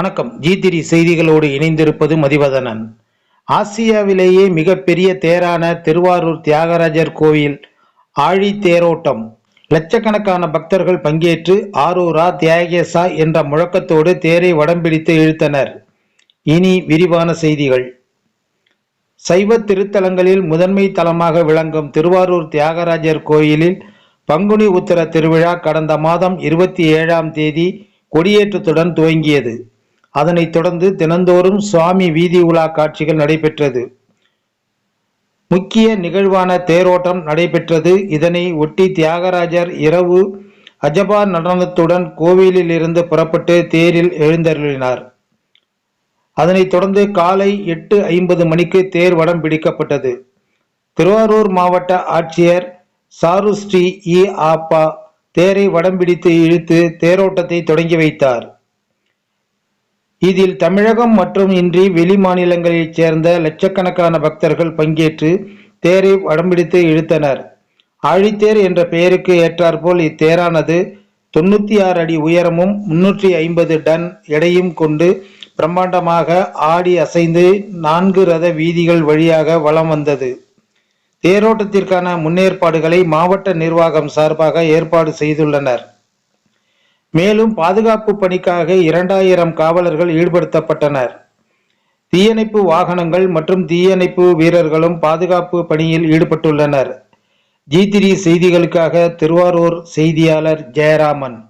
வணக்கம். ஜிதிரி செய்திகளோடு இணைந்திருப்பது மதிவதனன். ஆசியாவிலேயே மிகப்பெரிய தேரான திருவாரூர் தியாகராஜர் கோயில் ஆழி தேரோட்டம். லட்சக்கணக்கான பக்தர்கள் பங்கேற்று ஆரூரா தியாகேசா என்ற முழக்கத்தோடு தேரை வடம்பிடித்து இழுத்தனர். இனி விரிவான செய்திகள். சைவ திருத்தலங்களில் முதன்மை தலமாக விளங்கும் திருவாரூர் தியாகராஜர் கோயிலில் பங்குனி உத்தர திருவிழா கடந்த மாதம் இருபத்தி ஏழாம் தேதி கொடியேற்றத்துடன் துவங்கியது. அதனைத் தொடர்ந்து தினந்தோறும் சுவாமி வீதி உலா காட்சிகள் நடைபெற்றது. முக்கிய நிகழ்வான தேரோட்டம் நடைபெற்றது. இதனை ஒட்டி தியாகராஜர் இரவு அஜபா நடனத்துடன் கோவிலில் இருந்து புறப்பட்டு தேரில் எழுந்தருளினார். அதனைத் தொடர்ந்து காலை எட்டு ஐம்பது மணிக்கு தேர் வடம் பிடிக்கப்பட்டது. திருவாரூர் மாவட்ட ஆட்சியர் சாருஸ்ரீ இ ஆப்பா தேரை வடம் பிடித்து இழுத்து தேரோட்டத்தை தொடங்கி வைத்தார். இதில் தமிழகம் மற்றும் இன்றி வெளி மாநிலங்களைச் சேர்ந்த லட்சக்கணக்கான பக்தர்கள் பங்கேற்று தேரை வடம்பிடித்து இழுத்தனர். ஆழித்தேர் என்ற பெயருக்கு ஏற்றாற்போல் இத்தேரானது தொண்ணூத்தி ஆறு அடி உயரமும் முன்னூற்றி ஐம்பது டன் எடையும் கொண்டு பிரம்மாண்டமாக ஆடி அசைந்து நான்கு ரத வீதிகள் வழியாக வலம் வந்தது. தேரோட்டத்திற்கான முன்னேற்பாடுகளை மாவட்ட நிர்வாகம் சார்பாக ஏற்பாடு செய்துள்ளனர். மேலும் பாதுகாப்பு பணிக்காக இரண்டாயிரம் காவலர்கள் ஈடுபடுத்தப்பட்டனர். தீயணைப்பு வாகனங்கள் மற்றும் தீயணைப்பு வீரர்களும் பாதுகாப்பு பணியில் ஈடுபட்டுள்ளனர். ஜி திரி செய்திகளுக்காக திருவாரூர் செய்தியாளர் ஜெயராமன்.